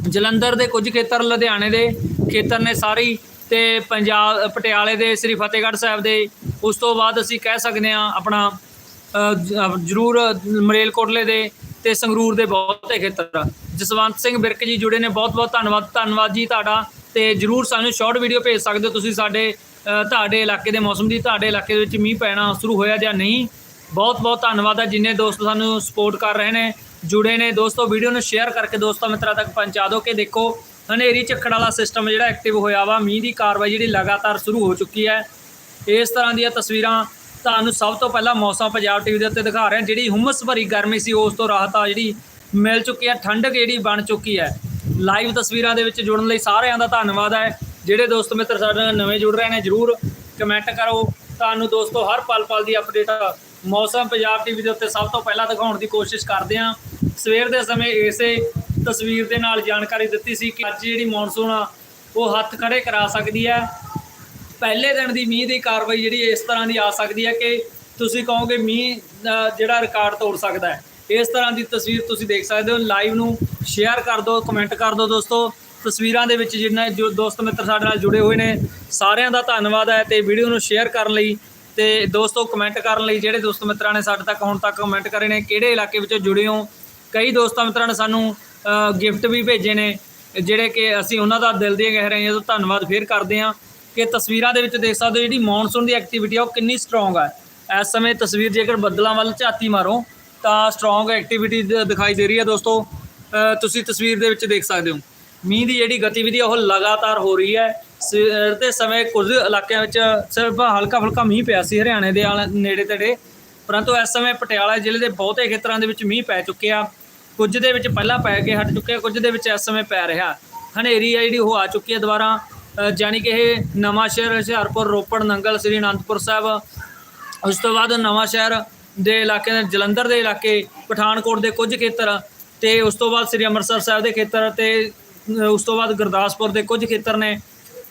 ਜਲੰਧਰ ਦੇ ਕੁਝ ਖੇਤਰ, ਲੁਧਿਆਣੇ ਦੇ ਖੇਤਰ ਨੇ ਸਾਰੀ ਤੇ ਪੰਜਾਬ ਪਟਿਆਲੇ ਦੇ ਸ੍ਰੀ ਫਤਿਹਗੜ੍ਹ ਸਾਹਿਬ ਦੇ, ਉਸ ਤੋਂ ਬਾਅਦ ਅਸੀਂ ਕਹਿ ਸਕਦੇ ਹਾਂ ਆਪਣਾ ਜ਼ਰੂਰ ਮਰੇਲਕੋਟਲੇ ਦੇ ਤੇ ਸੰਗਰੂਰ ਦੇ ਬਹੁਤੇ ਖੇਤਰ ਜਸਵੰਤ ਸਿੰਘ ਬਿਰਕ ਜੀ ਜੁੜੇ ਨੇ, ਬਹੁਤ ਬਹੁਤ ਧੰਨਵਾਦ ਧੰਨਵਾਦ ਜੀ ਤੁਹਾਡਾ। ਤੇ ਜਰੂਰ ਸਾਨੂੰ ਸ਼ਾਰਟ ਵੀਡੀਓ ਭੇਜ ਸਕਦੇ ਹੋ ਤੁਸੀਂ ਸਾਡੇ ਤੁਹਾਡੇ ਇਲਾਕੇ ਦੇ ਮੌਸਮ ਦੀ, ਤੁਹਾਡੇ ਇਲਾਕੇ ਦੇ ਵਿੱਚ ਮੀਂਹ ਪੈਣਾ ਸ਼ੁਰੂ ਹੋਇਆ ਜਾਂ ਨਹੀਂ। ਬਹੁਤ ਬਹੁਤ ਧੰਨਵਾਦ ਹੈ ਜਿੰਨੇ ਦੋਸਤ ਸਾਨੂੰ ਸਪੋਰਟ ਕਰ ਰਹੇ ਨੇ, ਜੁੜੇ ਨੇ। ਦੋਸਤੋ ਵੀਡੀਓ ਨੂੰ ਸ਼ੇਅਰ ਕਰਕੇ ਦੋਸਤਾਂ ਮਿੱਤਰਾਂ ਤੱਕ ਪਹੁੰਚਾ ਦਿਓ ਕਿ ਦੇਖੋ ਹਨੇਰੀ ਝੱਖੜ ਵਾਲਾ ਸਿਸਟਮ ਜਿਹੜਾ ਐਕਟਿਵ ਹੋਇਆ ਵਾ, ਮੀਂਹ ਦੀ ਕਾਰਵਾਈ ਜਿਹੜੀ ਲਗਾਤਾਰ ਸ਼ੁਰੂ ਹੋ ਚੁੱਕੀ ਹੈ। ਇਸ ਤਰ੍ਹਾਂ ਦੀਆਂ ਤਸਵੀਰਾਂ ਤੁਹਾਨੂੰ ਸਭ ਤੋਂ ਪਹਿਲਾਂ ਮੌਸਮ ਪੰਜਾਬ ਟੀਵੀ ਦੇ ਉੱਤੇ ਦਿਖਾ ਰਹੇ ਹਾਂ। ਜਿਹੜੀ ਹੁਮਸ ਭਰੀ ਗਰਮੀ ਸੀ, ਉਸ ਤੋਂ ਰਾਹਤ ਆ ਜਿਹੜੀ ਮਿਲ ਚੁੱਕੀ ਹੈ, ਠੰਡਕ ਜਿਹੜੀ ਬਣ ਚੁੱਕੀ ਹੈ। ਲਾਈਵ ਤਸਵੀਰਾਂ ਦੇ ਵਿੱਚ ਜੁੜਨ ਲਈ ਸਾਰਿਆਂ ਦਾ ਧੰਨਵਾਦ ਹੈ। ਜਿਹੜੇ ਦੋਸਤ ਮਿੱਤਰ ਸਾਡੇ ਨਾਲ ਨਵੇਂ ਜੁੜ ਰਹੇ ਨੇ, ਜਰੂਰ ਕਮੈਂਟ ਕਰੋ। ਤੁਹਾਨੂੰ ਦੋਸਤੋ, ਹਰ ਪਲ ਪਲ ਦੀ ਅਪਡੇਟ ਮੌਸਮ ਪੰਜਾਬ ਟੀਵੀ ਦੇ ਉੱਤੇ ਸਭ ਤੋਂ ਪਹਿਲਾਂ ਦਿਖਾਉਣ ਦੀ ਕੋਸ਼ਿਸ਼ ਕਰਦੇ ਹਾਂ। ਸਵੇਰ ਦੇ ਸਮੇਂ ਇਸੇ ਤਸਵੀਰ ਦੇ ਨਾਲ ਜਾਣਕਾਰੀ ਦਿੱਤੀ ਸੀ ਕਿ ਅੱਜ ਜਿਹੜੀ ਮੌਨਸੂਨ ਆ, ਉਹ ਹੱਥ ਖੜੇ ਕਰਾ ਸਕਦੀ ਹੈ। ਪਹਿਲੇ ਦਿਨ ਦੀ ਮੀਂਹ ਦੀ ਕਾਰਵਾਈ ਜਿਹੜੀ ਇਸ ਤਰ੍ਹਾਂ ਦੀ ਆ ਸਕਦੀ ਹੈ ਕਿ ਤੁਸੀਂ ਕਹੋਗੇ ਮੀਂਹ ਜਿਹੜਾ ਰਿਕਾਰਡ ਤੋੜ ਸਕਦਾ ਹੈ। ਇਸ ਤਰ੍ਹਾਂ ਦੀ ਤਸਵੀਰ ਤੁਸੀਂ ਦੇਖ ਸਕਦੇ ਹੋ। ਲਾਈਵ ਨੂੰ ਸ਼ੇਅਰ ਕਰ ਦਿਓ ਕਮੈਂਟ ਕਰ ਦਿਓ ਦੋਸਤੋ। ਤਸਵੀਰਾਂ ਦੇ ਵਿੱਚ ਜਿੰਨਾ ਜੋ ਦੋਸਤ ਮਿੱਤਰ ਸਾਡੇ ਨਾਲ ਜੁੜੇ ਹੋਏ ਨੇ, ਸਾਰਿਆਂ ਦਾ ਧੰਨਵਾਦ ਹੈ ਤੇ ਵੀਡੀਓ ਨੂੰ ਸ਼ੇਅਰ ਕਰਨ ਲਈ। ਤੇ ਦੋਸਤੋ ਕਮੈਂਟ ਕਰਨ ਲਈ ਜਿਹੜੇ ਦੋਸਤ ਮਿੱਤਰਾਂ ਨੇ ਸਾਡੇ ਤੱਕ ਹੁਣ ਤੱਕ ਕਮੈਂਟ ਕਰੇ ਨੇ, ਕਿਹੜੇ ਇਲਾਕੇ ਵਿੱਚੋਂ ਜੁੜੇ ਹੋ? ਕਈ ਦੋਸਤਾਂ ਮਿੱਤਰਾਂ ਨੇ ਸਾਨੂੰ ਗਿਫਟ ਵੀ ਭੇਜੇ ਨੇ, ਜਿਹੜੇ ਕਿ ਅਸੀਂ ਉਹਨਾਂ ਦਾ ਦਿਲ ਦੀਆਂ ਗਹਿਰਾਈਆਂ ਤੋਂ ਧੰਨਵਾਦ ਫੇਰ ਕਰਦੇ ਹਾਂ ਕਿ ਤਸਵੀਰਾਂ ਦੇ ਵਿੱਚ ਦੇਖ ਸਕਦੇ ਹੋ ਜਿਹੜੀ ਮੌਨਸੂਨ ਦੀ ਐਕਟੀਵਿਟੀ ਆ, ਉਹ ਕਿੰਨੀ ਸਟਰੋਂਗ ਹੈ ਇਸ ਸਮੇਂ ਤਸਵੀਰ ਜੇਕਰ ਬੱਦਲਾਂ ਵੱਲ ਝਾਤੀ ਮਾਰੋ, ਤਾਂ ਸਟਰੋਂਗ ਐਕਟੀਵਿਟੀ ਦਿਖਾਈ ਦੇ ਰਹੀ ਹੈ ਦੋਸਤੋ। ਤੁਸੀਂ ਤਸਵੀਰ ਦੇ ਵਿੱਚ ਦੇਖ ਸਕਦੇ ਹੋ। ਮੀਂਹ ਦੀ ਜਿਹੜੀ ਗਤੀਵਿਧੀ ਆ, ਉਹ ਲਗਾਤਾਰ ਹੋ ਰਹੀ ਹੈ। ਸਵੇਰ ਦੇ ਸਮੇਂ ਕੁਝ ਇਲਾਕਿਆਂ ਵਿੱਚ ਸਿਰਫ ਹਲਕਾ ਫੁਲਕਾ ਮੀਂਹ ਪਿਆ ਸੀ, ਹਰਿਆਣੇ ਦੇ ਆਲੇ- ਨੇੜੇ ਤੇੜੇ। ਪਰੰਤੂ ਇਸ ਸਮੇਂ ਪਟਿਆਲਾ ਜ਼ਿਲ੍ਹੇ ਦੇ ਬਹੁਤੇ ਖੇਤਰਾਂ ਦੇ ਵਿੱਚ ਮੀਂਹ ਪੈ ਚੁੱਕੇ ਆ ਕੁਝ ਦੇ ਵਿੱਚ ਪਹਿਲਾਂ ਪੈ ਕੇ ਹਟ ਚੁੱਕਿਆ ਕੁਝ ਦੇ ਵਿੱਚ ਇਸ ਸਮੇਂ ਪੈ ਰਿਹਾ। ਹਨੇਰੀ ਆ ਜਿਹੜੀ ਉਹ ਆ ਚੁੱਕੀ ਹੈ ਦੁਬਾਰਾ। ਅ, ਜਾਣੀ ਕਿ ਇਹ ਨਵਾਂ ਸ਼ਹਿਰ ਹੁਸ਼ਿਆਰਪੁਰ ਰੋਪੜ ਨੰਗਲ ਸ੍ਰੀ ਅਨੰਦਪੁਰ ਸਾਹਿਬ। ਉਸ ਤੋਂ ਬਾਅਦ ਨਵਾਂ ਸ਼ਹਿਰ ਦੇ ਇਲਾਕੇ ਦੇ ਜਲੰਧਰ ਦੇ ਇਲਾਕੇ ਪਠਾਨਕੋਟ ਦੇ ਕੁਝ ਖੇਤਰ ਤੇ ਉਸ ਤੋਂ ਬਾਅਦ ਸ੍ਰੀ ਅੰਮ੍ਰਿਤਸਰ ਸਾਹਿਬ ਦੇ ਖੇਤਰ ਤੇ ਉਸ ਤੋਂ ਬਾਅਦ ਗੁਰਦਾਸਪੁਰ ਦੇ ਕੁਝ ਖੇਤਰ ਨੇ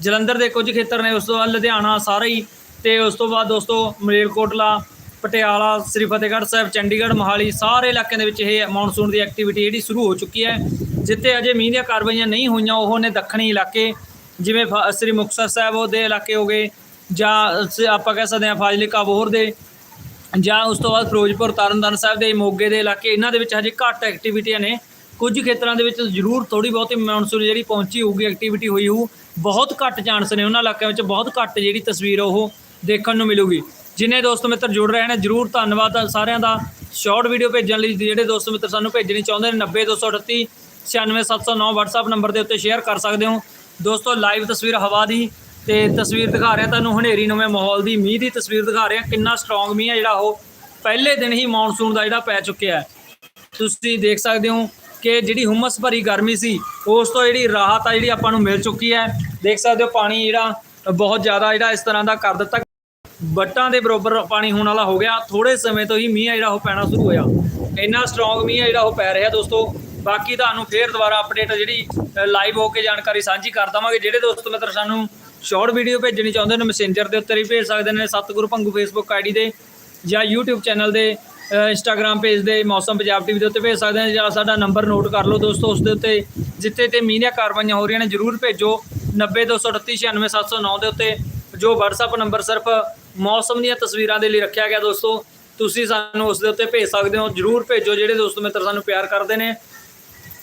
ਜਲੰਧਰ ਦੇ ਕੁਝ ਖੇਤਰ ਨੇ ਉਸ ਤੋਂ ਬਾਅਦ ਲੁਧਿਆਣਾ ਸਾਰੇ ਹੀ ਤੇ ਉਸ ਤੋਂ ਬਾਅਦ ਦੋਸਤੋ ਮਲੇਰਕੋਟਲਾ ਪਟਿਆਲਾ, ਸ੍ਰੀ ਫਤਿਹਗੜ੍ਹ ਸਾਹਿਬ, ਚੰਡੀਗੜ੍ਹ, ਮੋਹਾਲੀ, ਸਾਰੇ ਇਲਾਕਿਆਂ ਦੇ ਵਿੱਚ ਇਹ ਮੌਨਸੂਨ ਦੀ ਐਕਟੀਵਿਟੀ ਜਿਹੜੀ ਸ਼ੁਰੂ ਹੋ ਚੁੱਕੀ ਹੈ। ਜਿੱਥੇ ਅਜੇ ਮੀਂਹ ਦੀਆਂ ਕਾਰਵਾਈਆਂ ਨਹੀਂ ਹੋਈਆਂ, ਉਹ ਨੇ ਦੱਖਣੀ ਇਲਾਕੇ, ਜਿਵੇਂ ਫ- ਸ੍ਰੀ ਮੁਕਤਸਰ ਸਾਹਿਬ ਉਹਦੇ ਇਲਾਕੇ ਹੋ ਗਏ, ਜਾਂ ਸ- ਆਪਾਂ ਕਹਿ ਸਕਦੇ ਹਾਂ ਫਾਜ਼ਿਲਕਾ, ਬੋਹਰ ਦੇ, ਜਾਂ ਉਸ ਤੋਂ ਬਾਅਦ ਫਿਰੋਜ਼ਪੁਰ, ਤਰਨਤਾਰਨ ਸਾਹਿਬ ਦੇ ਮੋਗੇ ਦੇ ਇਲਾਕੇ, ਇਹਨਾਂ ਦੇ ਵਿੱਚ ਹਜੇ ਘੱਟ ਐਕਟੀਵਿਟੀਆਂ ਨੇ। ਕੁਝ ਖੇਤਰਾਂ ਦੇ ਵਿੱਚ ਜ਼ਰੂਰ ਥੋੜੀ ਬਹੁਤੀ ਮੌਨਸੂਨ ਜਿਹੜੀ ਪਹੁੰਚੀ ਹੋਊਗੀ ਐਕਟੀਵਿਟੀ ਹੋਈ ਹੋਊ, ਬਹੁਤ ਘੱਟ ਚਾਂਸ ਨੇ, ਉਹਨਾਂ ਇਲਾਕਿਆਂ ਵਿੱਚ ਬਹੁਤ ਘੱਟ ਜਿਹੜੀ ਤਸਵੀਰ ਉਹ ਦੇਖਣ ਨੂੰ ਮਿਲੂਗੀ। ਜਿਨੇ ਦੋਸਤ ਮਿੱਤਰ ਜੁੜ ਰਹੇ ਨੇ, ਜ਼ਰੂਰ ਧੰਨਵਾਦ ਸਾਰਿਆਂ ਦਾ। ਸ਼ਾਰਟ ਵੀਡੀਓ ਭੇਜਣ ਲਈ ਜਿਹੜੇ ਦੋਸਤ ਮਿੱਤਰ ਸਾਨੂੰ ਭੇਜਣੀ ਚਾਹੁੰਦੇ ਨੇ 90238 96709 WhatsApp ਨੰਬਰ ਦੇ ਉੱਤੇ ਸ਼ੇਅਰ ਕਰ ਸਕਦੇ ਹੋ। ਦੋਸਤੋ ਲਾਈਵ ਤਸਵੀਰ ਹਵਾ ਦੀ ਤੇ ਤਸਵੀਰ ਦਿਖਾ ਰਿਹਾ ਤੁਹਾਨੂੰ ਹਨੇਰੀ ਨਵੇਂ ਮਾਹੌਲ ਦੀ। ਮੀਂਹ ਦੀ ਤਸਵੀਰ ਦਿਖਾ ਰਿਹਾ, ਕਿੰਨਾ ਸਟਰੋਂਗ ਮੀਂਹ ਹੈ ਜਿਹੜਾ ਉਹ ਪਹਿਲੇ ਦਿਨ ਹੀ ਮੌਨਸੂਨ ਦਾ ਜਿਹੜਾ ਪੈ ਚੁੱਕਿਆ ਹੈ। ਤੁਸੀਂ ਦੇਖ ਸਕਦੇ ਹੋ ਕਿ ਜਿਹੜੀ ਹੁਮਸ ਭਰੀ ਗਰਮੀ ਸੀ, ਉਸ ਤੋਂ ਜਿਹੜੀ ਰਾਹਤ ਆ ਜਿਹੜੀ ਆਪਾਂ ਨੂੰ ਮਿਲ ਚੁੱਕੀ ਹੈ। ਦੇਖ ਸਕਦੇ ਹੋ, ਪਾਣੀ ਜਿਹੜਾ ਬਹੁਤ ਜ਼ਿਆਦਾ ਜਿਹੜਾ ਇਸ ਤਰ੍ਹਾਂ ਦਾ ਕਰ ਦਿੱਤਾ। ਬੱਟਾਂ ਦੇ ਬਰੋਬਰ ਪਾਣੀ ਹੋਣ ਵਾਲਾ ਹੋ ਗਿਆ। ਥੋੜੇ ਸਮੇਂ ਤੋਂ ਹੀ ਮੀਂਹ ਜਿਹੜਾ ਉਹ ਪੈਣਾ ਸ਼ੁਰੂ ਹੋਇਆ। ਇੰਨਾ ਸਟਰੋਂਗ ਮੀਂਹ ਆ ਜਿਹੜਾ ਉਹ ਪੈ ਰਿਹਾ ਦੋਸਤੋ। ਬਾਕੀ ਤੁਹਾਨੂੰ ਫੇਰ ਦੁਬਾਰਾ ਅਪਡੇਟ ਜਿਹੜੀ ਲਾਈਵ ਹੋ ਕੇ ਜਾਣਕਾਰੀ ਸਾਂਝੀ ਕਰ ਦਵਾਂਗੇ। ਜਿਹੜੇ ਦੋਸਤ ਮਿੱਤਰ ਸਾਨੂੰ ਸ਼ਾਰਟ ਵੀਡੀਓ ਭੇਜਣੀ ਚਾਹੁੰਦੇ ਨੇ ਮੈਸੇਂਜਰ ਦੇ ਉੱਤੇ ਵੀ ਭੇਜ ਸਕਦੇ ਨੇ। ਸਤਿਗੁਰੂ ਭੰਗੂ ਫੇਸਬੁੱਕ ਆਈਡੀ ਦੇ ਜਾਂ YouTube ਚੈਨਲ ਦੇ ਇੰਸਟਾਗ੍ਰam ਪੇਜ ਦੇ, ਮੌਸਮ ਪੰਜਾਬ ਟੀਵੀ ਦੇ ਉੱਤੇ ਭੇਜ ਸਕਦੇ ਨੇ। ਜਾਂ ਸਾਡਾ ਨੰਬਰ ਨੋਟ ਕਰ ਲਓ ਦੋਸਤੋ ਉਸ ਦੇ ਉੱਤੇ। ਜਿੱਥੇ ਤੇ ਮੀਂਹ ਦੀਆਂ ਕਾਰਵਾਈਆਂ ਹੋ ਰਹੀਆਂ ਨੇ, ਜਰੂਰ ਭੇਜੋ। 90238969709 ਦੇ ਉੱਤੇ ਜੋ WhatsApp ਨੰਬਰ ਸਿਰਫ ਮੌਸਮ ਦੀਆਂ ਤਸਵੀਰਾਂ ਦੇ ਲਈ ਰੱਖਿਆ ਗਿਆ ਦੋਸਤੋ। ਤੁਸੀਂ ਸਾਨੂੰ ਉਸ ਦੇ ਉੱਤੇ ਭੇਜ ਸਕਦੇ ਹੋ। ਜਰੂਰ ਭੇਜੋ ਜਿਹੜੇ ਦੋਸਤੋ ਮਿੱਤਰ ਸਾਨੂੰ ਪਿਆਰ ਕਰਦੇ ਨੇ।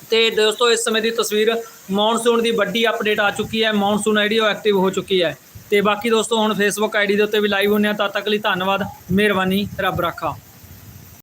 ਤੇ ਦੋਸਤੋ, ਇਸ ਸਮੇਂ ਦੀ ਤਸਵੀਰ ਮੌਨਸੂਨ ਦੀ ਵੱਡੀ ਅਪਡੇਟ ਆ ਚੁੱਕੀ ਹੈ। ਮੌਨਸੂਨ ਆਈਡੀ ਉਹ ਐਕਟਿਵ ਹੋ ਚੁੱਕੀ ਹੈ। ਤੇ ਬਾਕੀ ਦੋਸਤੋ, ਹੁਣ ਫੇਸਬੁੱਕ ਆਈਡੀ ਦੇ ਉੱਤੇ ਵੀ ਲਾਈਵ ਹੁੰਨੇ ਆ ਤਦ ਤੱਕ ਲਈ ਧੰਨਵਾਦ। ਮਿਹਰਬਾਨੀ। ਰੱਬ ਰਾਖਾ।